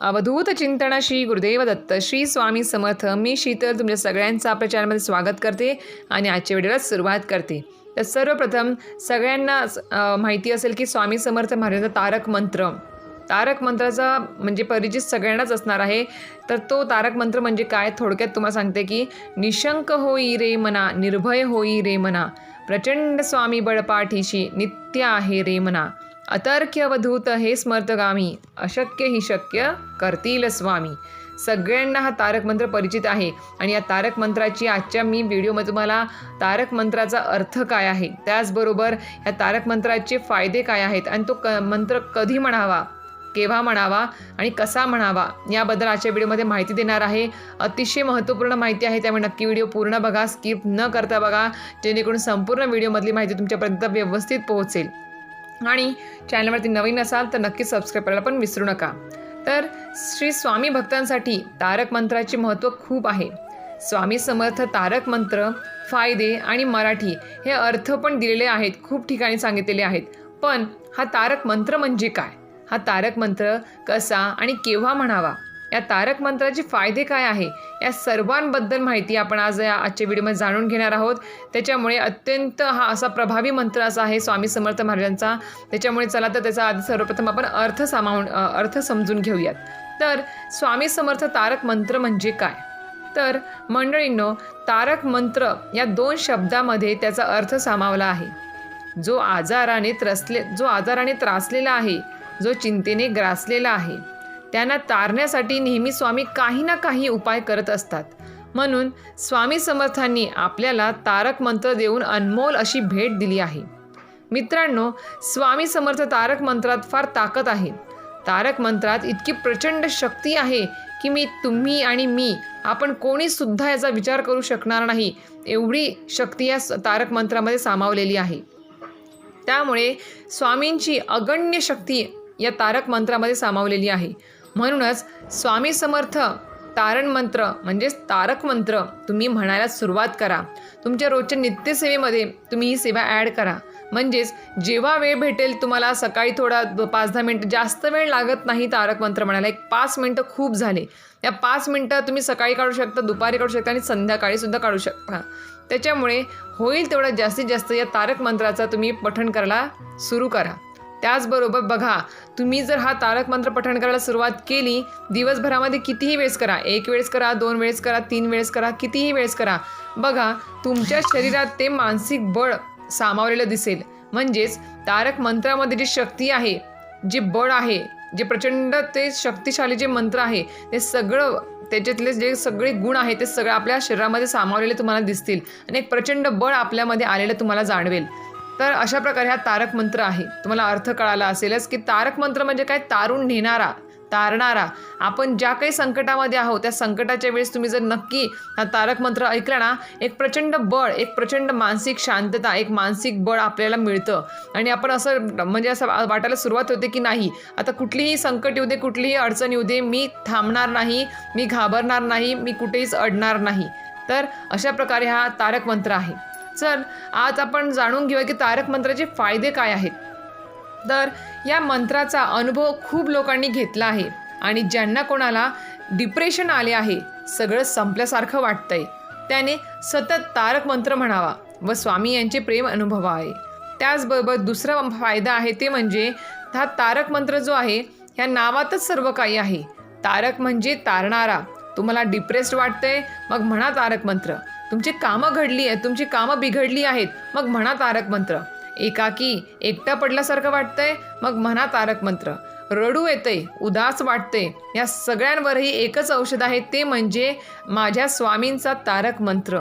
अवधूत चिंतन श्री गुरुदेव दत्त. श्री स्वामी समर्थ. मी शीतल तुमच्या सगळ्यांचं आपल्या चॅनलमध्ये स्वागत करते आणि आजच्या व्हिडिओला सुरुवात करते. तर सर्वप्रथम सगळ्यांना माहिती असेल की स्वामी समर्थ महाराजांचा तारक मंत्र. तारक मंत्राचा म्हणजे परिचित सगळ्यांनाच असणार आहे. तर तो तारक मंत्र म्हणजे काय? थोडक्यात तुम्हाला सांगते की निशंक होई रे मना निर्भय होई रे मना प्रचंड स्वामी बळपाठीशी नित्य आहे रे मना. अतर्क्यवधूत हे स्मर्तगामी अशक्य ही शक्य करतील स्वामी. सगळ्यांना हा तारक मंत्र परिचित आहे. आणि या तारक मंत्राची आजच्या मी व्हिडिओमध्ये तुम्हाला तारक मंत्राचा अर्थ काय आहे? त्याचबरोबर या तारक मंत्राचे फायदे काय आहेत? आणि तो क मंत्र कधी म्हणावा? केव्हा म्हणावा? आणि कसा म्हणावा? याबद्दल आजच्या व्हिडिओमध्ये माहिती देणार आहे. अतिशय महत्त्वपूर्ण माहिती आहे. त्यामुळे नक्की व्हिडिओ पूर्ण बघा. स्किप न करता बघा. जेणेकरून संपूर्ण व्हिडिओमधली माहिती तुमच्यापर्यंत व्यवस्थित पोहोचेल. आणि चॅनलवरती नवीन असाल तर नक्की सबस्क्राईब करायला पण विसरू नका. तर श्री स्वामी भक्तांसाठी तारक मंत्राचे महत्त्व खूप आहे. स्वामी समर्थ तारक मंत्र फायदे आणि मराठी हे अर्थ पण दिलेले आहेत खूप ठिकाणी सांगितलेले आहेत. पण हा तारक मंत्र म्हणजे काय? हा तारक मंत्र कसा आणि केव्हा म्हणावा? या तारक मंत्राचे फायदे काय आहे? या सर्वांबद्दल माहिती आपण आज या आजच्या व्हिडिओमध्ये जाणून घेणार आहोत. त्याच्यामुळे अत्यंत हा असा प्रभावी मंत्र असा आहे स्वामी समर्थ महाराजांचा. त्याच्यामुळे चला तर त्याचा आधी सर्वप्रथम आपण अर्थ सामावून अर्थ समजून घेऊयात. तर स्वामी समर्थ तारक मंत्र म्हणजे काय? तर मंडळींनो तारक मंत्र या दोन शब्दामध्ये त्याचा अर्थ सामावला आहे. जो आजाराने त्रसले जो आजाराने त्रासलेला आहे जो चिंतेने ग्रासलेला आहे त्यांना तारण्यासाठी नेहमी स्वामी काही ना काही उपाय करत असतात. म्हणून स्वामी समर्थांनी आपल्याला तारक मंत्र देऊन अनमोल अशी भेट दिली आहे. मित्रांनो स्वामी समर्थ तारक मंत्रात फार ताकद आहे. तारक मंत्रात इतकी प्रचंड शक्ती आहे की मी तुम्ही आणि मी आपण कोणीसुद्धा याचा विचार करू शकणार नाही एवढी शक्ती या स- तारक मंत्रामध्ये सामावलेली आहे. त्यामुळे स्वामींची अगण्य शक्ती या तारक मंत्रामध्ये सामावलेली आहे. म्हणूनच स्वामी समर्थ तारण मंत्र म्हणजेच तारक मंत्र तुम्ही म्हणायला सुरुवात करा. तुमच्या रोजच्या नित्यसेवेमध्ये तुम्ही ही सेवा ॲड करा. म्हणजेच जेव्हा वेळ भेटेल तुम्हाला सकाळी थोडा पाच दहा मिनटं जास्त वेळ लागत नाही तारक मंत्र म्हणायला एक पाच मिनटं खूप झाले. या पाच मिनटं तुम्ही सकाळी काढू शकता दुपारी काढू शकता आणि संध्याकाळीसुद्धा काढू शकता. त्याच्यामुळे होईल तेवढं जास्तीत जास्त या तारक मंत्राचा तुम्ही पठण करायला सुरू करा. त्याचबरोबर बघा तुम्ही जर हा तारक मंत्र पठण करायला सुरुवात केली दिवसभरामध्ये कितीही वेळेस करा एक वेळेस करा दोन वेळेस करा तीन वेळेस करा कितीही वेळेस करा बघा तुमच्या शरीरात ते मानसिक बळ सामावलेलं दिसेल. म्हणजेच तारक मंत्रामध्ये जी शक्ती आहे जे बळ आहे जे प्रचंड ते शक्तिशाली जे मंत्र आहे ते सगळं त्याच्यातले जे सगळे गुण आहेत ते सगळं आपल्या शरीरामध्ये सामावलेले तुम्हाला दिसतील. आणि एक प्रचंड बळ आपल्यामध्ये आलेलं तुम्हाला जाणवेल. तर अशा प्रकारे हा तारक मंत्र आहे. तुम्हाला अर्थ कळाला असेलच की तारक मंत्र म्हणजे काय? तारून नेणारा तारणारा. आपण ज्या काही संकटामध्ये आहोत त्या संकटाच्या वेळेस तुम्ही जर नक्की हा तारक मंत्र ऐकला ना एक प्रचंड बळ एक प्रचंड मानसिक शांतता एक मानसिक बळ आपल्याला मिळतं. आणि आपण असं म्हणजे असं वाटायला सुरुवात होते की नाही आता कुठलीही संकट येऊ दे कुठलीही अडचण येऊ दे मी थांबणार नाही मी घाबरणार नाही मी कुठेहीच अडणार नाही. तर अशा प्रकारे हा तारक मंत्र आहे. चल आज आपण जाणून घेऊया की तारक मंत्राचे फायदे काय आहेत. तर या मंत्राचा अनुभव खूप लोकांनी घेतला आहे आणि ज्यांना कोणाला डिप्रेशन आले आहे सगळं संपल्यासारखं वाटतंय. त्याने सतत तारक मंत्र म्हणावा व स्वामी यांचे प्रेम अनुभव आहे त्याचबरोबर दुसरा फायदा आहे ते म्हणजे हा तारक मंत्र जो आहे ह्या नावातच सर्व काही आहे. तारक म्हणजे तारणारा. तुम्हाला डिप्रेस्ड वाटतंय मग म्हणा तारक मंत्र. तुमची कामं घडली आहेत तुमची कामं बिघडली आहेत. मग म्हणा तारक मंत्र. एकाकी एकटा पडल्यासारखं वाटतंय मग म्हणा तारक मंत्र. रडू येतंय उदास वाटतंय. या सगळ्यांवरही एकच औषध आहे ते म्हणजे माझ्या स्वामींचा तारक मंत्र.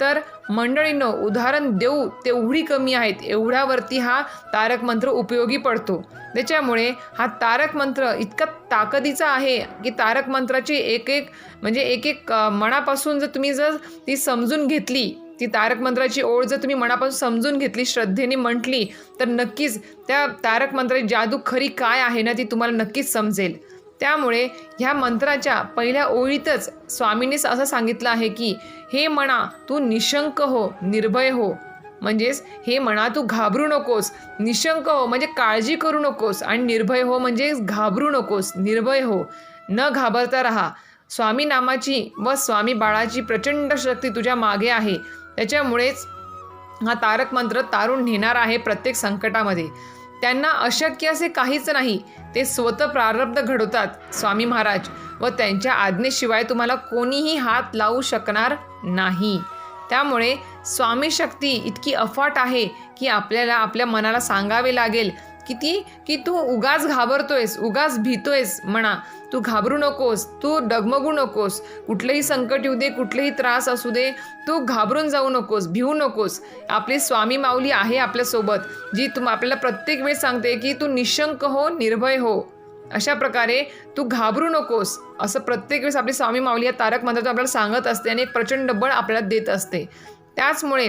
तर मंडळींनो उदाहरण देऊ तेवढी कमी आहेत. एवढ्यावरती हा तारक मंत्र उपयोगी पडतो. त्याच्यामुळे हा तारक मंत्र इतका ताकदीचा आहे की तारक मंत्राची एक एक म्हणजे एक एक मनापासून जर तुम्ही जर ती समजून घेतली ती तारक मंत्राची ओढ जर तुम्ही मनापासून समजून घेतली श्रद्धेने म्हटली तर नक्कीच त्या तारक मंत्राची जादू खरी काय आहे ना ती तुम्हाला नक्कीच समजेल. त्यामुळे ह्या मंत्राच्या पहिल्या ओळीतच स्वामींनीच असं सांगितलं आहे की हे म्हणा तू निशंक हो निर्भय हो. म्हणजेच हे म्हणा तू घाबरू नकोस. निशंक हो म्हणजे काळजी करू नकोस. आणि निर्भय हो म्हणजे घाबरू नकोस. निर्भय हो. न घाबरता राहा. स्वामी नामाची व स्वामी बाळाची प्रचंड शक्ती तुझ्या मागे आहे. त्याच्यामुळेच हा तारक मंत्र तारून नेणार आहे प्रत्येक संकटामध्ये. त्यांना अशक्य असे काहीच नाही. ते स्वतः प्रारब्ध घडवतात स्वामी महाराज. व त्यांच्या आज्ञेशिवाय तुम्हाला कोणीही हात लावू शकणार नाही. त्यामुळे स्वामी शक्ती इतकी अफाट आहे की आपल्याला आपल्या मनाला सांगावे लागेल. किती की तू उगाच घाबरतोयस उगाच भीतोयस म्हणा. तू घाबरू नकोस तू डगमगू नकोस. कुठलंही संकट येऊ दे कुठलेही त्रास असू दे तू घाबरून जाऊ नकोस भिवू नकोस. आपली स्वामी माऊली आहे आपल्यासोबत जी तुम आपल्याला प्रत्येक वेळ सांगते की तू निशंक हो निर्भय हो. अशा प्रकारे तू घाबरू नकोस असं प्रत्येक वेळेस आपली स्वामी माऊली या तारक मंत्रातून आपल्याला सांगत असते आणि एक प्रचंड बळ आपल्याला देत असते. त्याचमुळे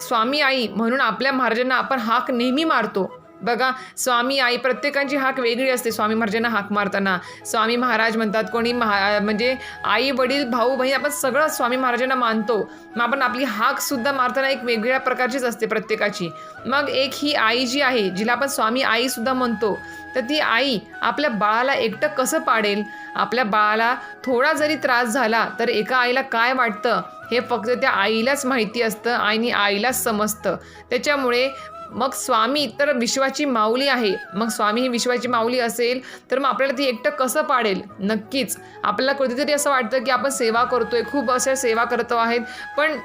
स्वामी आई म्हणून आपल्या महाराजांना आपण हाक नेहमी मारतो. बघा स्वामी आई प्रत्येकांची हाक वेगळी असते. स्वामी महाराजांना हाक मारताना. स्वामी महाराज म्हणतात कोणी महा म्हणजे आई वडील भाऊ बहीण आपण सगळं स्वामी महाराजांना मानतो. मग आपण आपली हाकसुद्धा मारताना एक वेगळ्या प्रकारचीच असते प्रत्येकाची. मग एक ही आई जी आहे जिला आपण स्वामी आईसुद्धा म्हणतो तर ती आई आपल्या बाळाला एकटं कसं पाडेल? आपल्या बाळाला थोडा जरी त्रास झाला तर एका आईला काय वाटतं? हे फक्त त्या आईलाच माहिती असतं आणि आईलाच समजतं. त्याच्यामुळे मग स्वामी तर विश्वाची माऊली आहे. मग स्वामी ही विश्वाची माऊली असेल तर मग आपल्याला ती एकटं कसं पाडेल? नक्कीच. आपल्याला कधीतरी असं वाटतं की आपण सेवा करतोय खूप अशा सेवा करतो आहेत. पण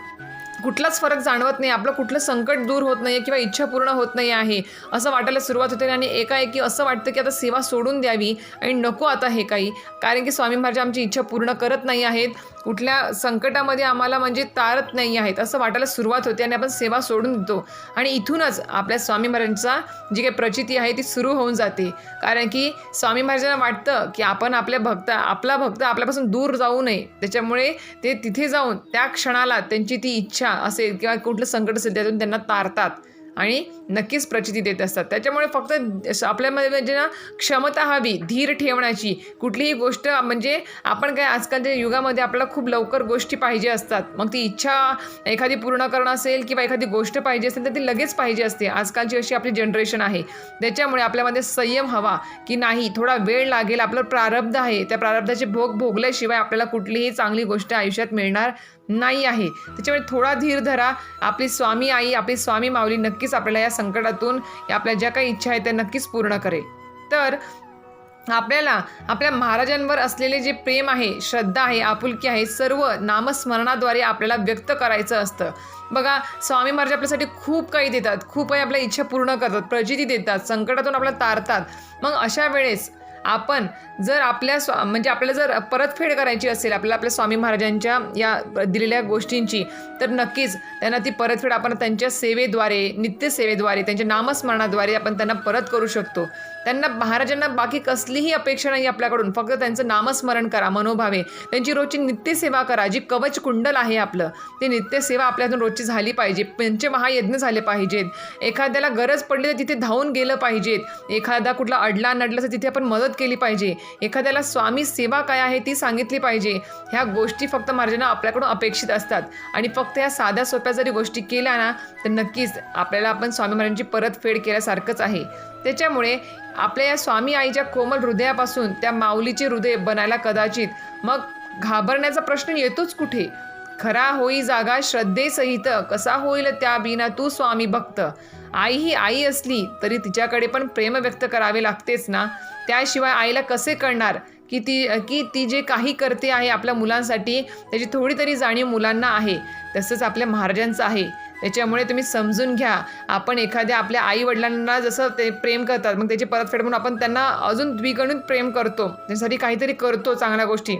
कुठलाच फरक जाणवत नाही. आपलं कुठलं संकट दूर होत नाही किंवा इच्छा पूर्ण होत नाही आहे. असं वाटायला सुरुवात होते आणि एकाएकी असं वाटतं की आता सेवा सोडून द्यावी. आणि नको आता हे काही. कारण की स्वामी महाराज आमची इच्छा पूर्ण करत नाही आहेत. कुठल्या संकटामध्ये आम्हाला म्हणजे तारत नाही आहेत असं वाटायला सुरुवात होते आणि आपण सेवा सोडून देतो. आणि इथूनच आपल्या स्वामी महाराजांचा जी काही प्रचिती आहे ती सुरू होऊन जाते. कारण की स्वामी महाराजांना वाटतं की आपण आपल्या भक्त आपला भक्त आपल्यापासून दूर जाऊ नये. त्याच्यामुळे ते तिथे जाऊन त्या क्षणाला त्यांची ती इच्छा असेल किंवा कुठलं संकट असेल त्यातून त्यांना तारतात. आणि नक्कीच प्रचिती देत असतात. त्याच्यामुळे फक्त आपल्यामध्ये म्हणजे ना क्षमता हवी धीर ठेवण्याची कुठलीही गोष्ट म्हणजे आपण काय आजकालच्या युगामध्ये आपल्याला खूप लवकर गोष्टी पाहिजे असतात. मग ती इच्छा एखादी पूर्ण करणं असेल किंवा एखादी गोष्ट पाहिजे असेल तर ती लगेच पाहिजे असते. आजकालची अशी आपली जनरेशन आहे. त्याच्यामुळे आपल्यामध्ये संयम हवा की नाही थोडा वेळ लागेल आपलं प्रारब्ध आहे. त्या प्रारब्धाचे भोग भोगल्याशिवाय आपल्याला कुठलीही चांगली गोष्ट आयुष्यात मिळणार नाही आहे. त्याच्यामुळे थोडा धीर धरा. आपली स्वामी आई आपली स्वामी माऊली नक्कीच आपल्याला या संकटातून या आपल्या ज्या काही इच्छा आहेत त्या नक्कीच पूर्ण करेल. तर आपल्याला आपल्या महाराजांवर असलेले जे प्रेम आहे श्रद्धा आहे आपुलकी आहे सर्व नामस्मरणाद्वारे आपल्याला व्यक्त करायचं असतं. बघा स्वामी महाराज आपल्यासाठी खूप काही देतात. खूप काही आपल्या इच्छा पूर्ण करतात प्रचिती देतात संकटातून आपल्याला तारतात. मग अशा वेळेस आपण जर आपल्या स्वा म्हणजे आपल्याला जर परतफेड करायची असेल आपल्याला आपल्या स्वामी महाराजांच्या या दिलेल्या गोष्टींची तर नक्कीच त्यांना ती परतफेड आपण त्यांच्या सेवेद्वारे नित्यसेवेद्वारे त्यांच्या नामस्मरणाद्वारे आपण त्यांना परत करू शकतो. त्यांना महाराजांना बाकी कसलीही अपेक्षा नाही आपल्याकडून. फक्त त्यांचं नामस्मरण करा मनोभावे. त्यांची रोजची नित्यसेवा करा. जी कवच कुंडल आहे आपलं ते नित्यसेवा आपल्यातून रोजची झाली पाहिजे. पंचमहायज्ञ झाले पाहिजेत. एखाद्याला गरज पडली तर तिथे धावून गेलं पाहिजेत. एखादा कुठला अडला नडला तर तिथे आपण मदत केली पाहिजे. एखाद्याला स्वामी सेवा काय आहे ती सांगितली पाहिजे. ह्या गोष्टी फक्त महाराजांना आपल्याकडून अपेक्षित असतात. आणि फक्त या साध्या सोप्या जरी गोष्टी केल्या ना तर नक्कीच आपल्याला आपण स्वामी महाराजांची परतफेड केल्यासारखंच आहे. त्याच्यामुळे आपल्या या स्वामी आईच्या कोमल हृदयापासून त्या माऊलीचे हृदय बनायला कदाचित मग घाबरण्याचा प्रश्न येतोच कुठे? खरा होई जागा श्रद्धेसहित कसा होईल त्या बिना तू स्वामी भक्त? आई ही आई असली तरी तिच्याकडे पण प्रेम व्यक्त करावे लागतेच ना. त्याशिवाय आईला कसे कळणार की ती की ती जे काही करते आहे आपल्या मुलांसाठी त्याची थोडी तरी जाणीव मुलांना आहे. तसंच आपल्या महाराजांचं आहे. त्याच्यामुळे तुम्ही समजून घ्या. आपण एखाद्या आपल्या आई वडिलांना जसं ते प्रेम करतात मग त्याची परतफेड म्हणून आपण त्यांना अजून द्विगणित प्रेम करतो. त्यासाठी काहीतरी करतो चांगल्या गोष्टी.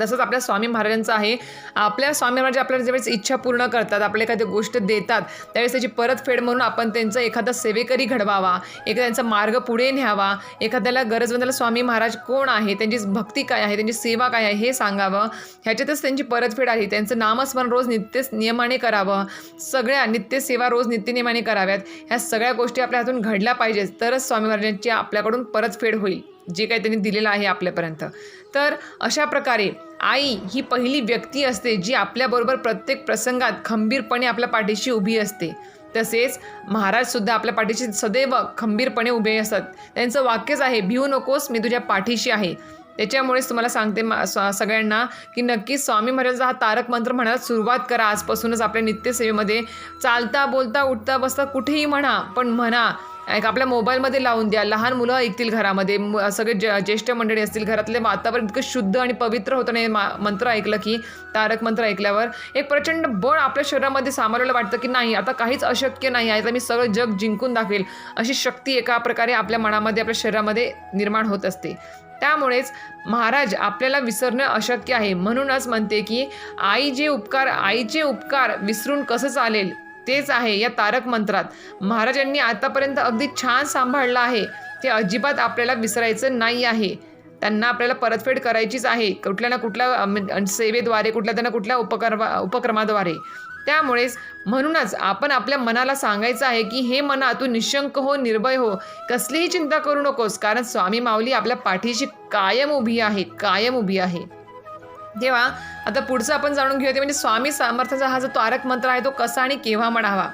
तसंच आपल्या स्वामी महाराजांचं आहे. आपल्या स्वामी महाराज आपल्याला ज्यावेळेस इच्छा पूर्ण करतात आपल्याला एखादी गोष्ट देतात त्यावेळेस त्याची परतफेड म्हणून आपण त्यांचा एखादा सेवेकरी घडवावा एखादा त्यांचा मार्ग पुढे न्यावा एखाद्याला गरजवंताला स्वामी महाराज कोण आहे त्यांची भक्ती काय आहे त्यांची सेवा काय आहे हे सांगावं. ह्याच्यातच त्यांची परतफेड आहे. त्यांचं नामस्मरण रोज नित्य नियमाने करावं. सगळ्या नित्य सेवा रोज नित्यनियमाने कराव्यात. ह्या सगळ्या गोष्टी आपल्या हातून घडल्या पाहिजेत. तरच स्वामी महाराजांची आपल्याकडून परतफेड होईल. जे काही त्यांनी दिलेलं आहे आपल्यापर्यंत. तर अशा प्रकारे आई ही पहिली व्यक्ती असते जी आपल्याबरोबर प्रत्येक प्रसंगात खंबीरपणे आपल्या पाठीशी उभी असते. तसेच महाराजसुद्धा आपल्या पाठीशी सदैव खंबीरपणे उभे असतात. त्यांचं वाक्यच आहे भिवू नकोस मी तुझ्या पाठीशी आहे. त्याच्यामुळेच तुम्हाला सांगते सगळ्यांना की नक्की स्वामी महाराजांचा हा तारक मंत्र म्हणायला सुरुवात करा. आजपासूनच आपल्या नित्यसेवेमध्ये चालता बोलता उठता बसता कुठेही म्हणा पण म्हणा एक आपल्या मोबाईलमध्ये लावून द्या. लहान मुलं ऐकतील घरामध्ये. सगळे ज ज्येष्ठ मंडळी असतील घरातले वातावरण इतकं शुद्ध आणि पवित्र होतं नाही मा मंत्र ऐकलं की तारक मंत्र ऐकल्यावर. एक प्रचंड बळ आपल्या शरीरामध्ये सामावलेलं वाटतं की नाही आता काहीच अशक्य नाही आहे. तर मी सगळं जग जिंकून दाखवेल. अशी शक्ती एका प्रकारे आपल्या मनामध्ये आपल्या शरीरामध्ये निर्माण होत असते. त्यामुळेच महाराज आपल्याला विसरणं अशक्य आहे. म्हणूनच म्हणते की आई जे उपकार आईचे उपकार विसरून कसं चालेल? तेच आहे या तारक मंत्रात. महाराजांनी आतापर्यंत अगदी छान सांभाळलं आहे. ते अजिबात आपल्याला विसरायचं नाही आहे. त्यांना आपल्याला परतफेड करायचीच आहे. कुठल्या ना कुठल्या सेवेद्वारे कुठल्या त्यांना कुठल्या उपक्रमा उपक्रमाद्वारे. त्यामुळेच म्हणूनच आपण आपल्या मनाला सांगायचं आहे की हे मना तू निशंक हो निर्भय हो. कसलीही चिंता करू नकोस. कारण स्वामी माऊली आपल्या पाठीशी कायम उभी आहे कायम उभी आहे. तेव्हा आता पुढचं आपण जाणून घेऊया ते म्हणजे स्वामी सामर्थ्याचा हा जो तारक मंत्र आहे तो कसा आणि केव्हा म्हणावा.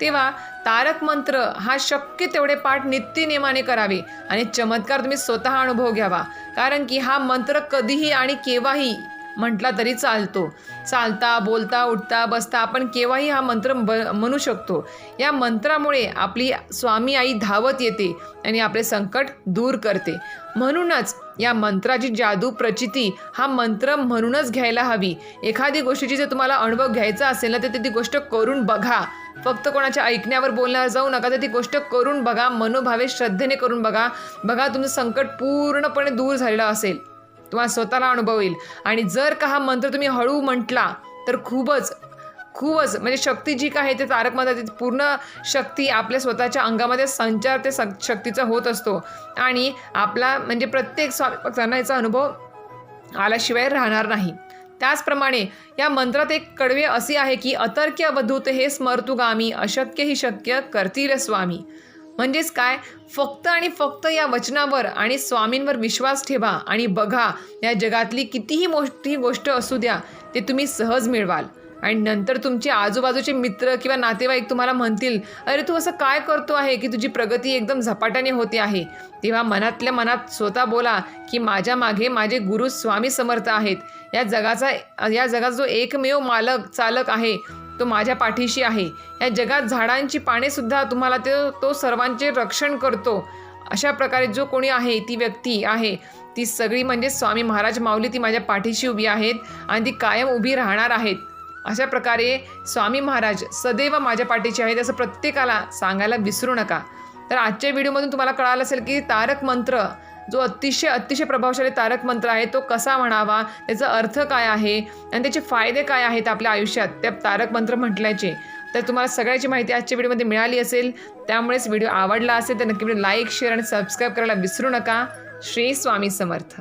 तेव्हा तारक मंत्र हा शक्य तेवढे पाठ नित्यनेमाने करावे आणि चमत्कार तुम्ही स्वतः अनुभव घ्यावा. कारण की हा मंत्र कधीही आणि केव्हाही म्हटला तरी चालतो. चालता बोलता उठता बसता आपण केव्हाही हा मंत्र ब म्हणू शकतो. या मंत्रामुळे आपली स्वामी आई धावत येते आणि आपले संकट दूर करते. म्हणूनच या मंत्राची जादू प्रचिती हा मंत्र म्हणूनच घ्यायला हवी. एखादी गोष्टीची जर तुम्हाला अनुभव घ्यायचा असेल ना तर ती गोष्ट करून बघा. फक्त कोणाच्या ऐकण्यावर बोलण्यावर जाऊ नका तर ती गोष्ट करून बघा. मनोभावे श्रद्धेने करून बघा. बघा तुमचं संकट पूर्णपणे दूर झालेलं असेल. तुम्हाला स्वतःला अनुभव येईल आणि जर का हा मंत्र तुम्ही हळू म्हटला तर खूपच खूपच म्हणजे शक्ती जी काय आहे ते तारक मंत्राची पूर्ण शक्ती आपल्या स्वतःच्या अंगामध्ये संचार ते शक्तीचा होत असतो. आणि आपला म्हणजे प्रत्येक स्वामी याचा अनुभव आल्याशिवाय राहणार नाही. त्याचप्रमाणे या मंत्रात एक कडवे असे आहे की अतर्क्य अवधूत हे स्मर्तुगामी अशक्य ही शक्य करतील स्वामी म्हणजेच काय? फक्त आणि फक्त या वचनावर आणि स्वामींवर विश्वास ठेवा आणि बघा या जगातली कितीही मोठी गोष्ट असू द्या ते तुम्ही सहज मिळवाल. आणि नंतर तुमचे आजूबाजूचे मित्र किंवा नातेवाईक तुम्हाला म्हणतील अरे तू असं काय करतो आहे की तुझी प्रगती एकदम झपाट्याने होते आहे? तेव्हा मनातल्या मनात स्वतः बोला की माझ्या मागे माझे गुरु स्वामी समर्थ आहेत. या जगाचा या जगाचा जो एकमेव मालक चालक आहे तो माझ्या पाठीशी आहे. या जगात झाडांची पानेसुद्धा तुम्हाला ते तो सर्वांचे रक्षण करतो. अशा प्रकारे जो कोणी आहे ती व्यक्ती आहे. ती सगळी म्हणजे स्वामी महाराज माऊली ती माझ्या पाठीशी उभी आहेत आणि ती कायम उभी राहणार आहेत. अशा प्रकारे स्वामी महाराज सदैव माझ्या पाठीशी आहेत असं प्रत्येकाला सांगायला विसरू नका. तर आजच्या व्हिडिओमधून तुम्हाला कळालं असेल की तारक मंत्र जो अतिशय अतिशय प्रभावशाली तारक मंत्र आहे तो कसा म्हणावा त्याचा अर्थ काय आहे आणि त्याचे फायदे काय आहेत आपल्या आयुष्यात त्या तारक मंत्र म्हटल्याचे. तर तुम्हाला सगळ्याची माहिती आजच्या व्हिडिओमध्ये मिळाली असेल. त्यामुळेच व्हिडिओ आवडला असेल तर नक्की लाईक शेअर आणि सबस्क्राईब करायला विसरू नका. श्री स्वामी समर्थ.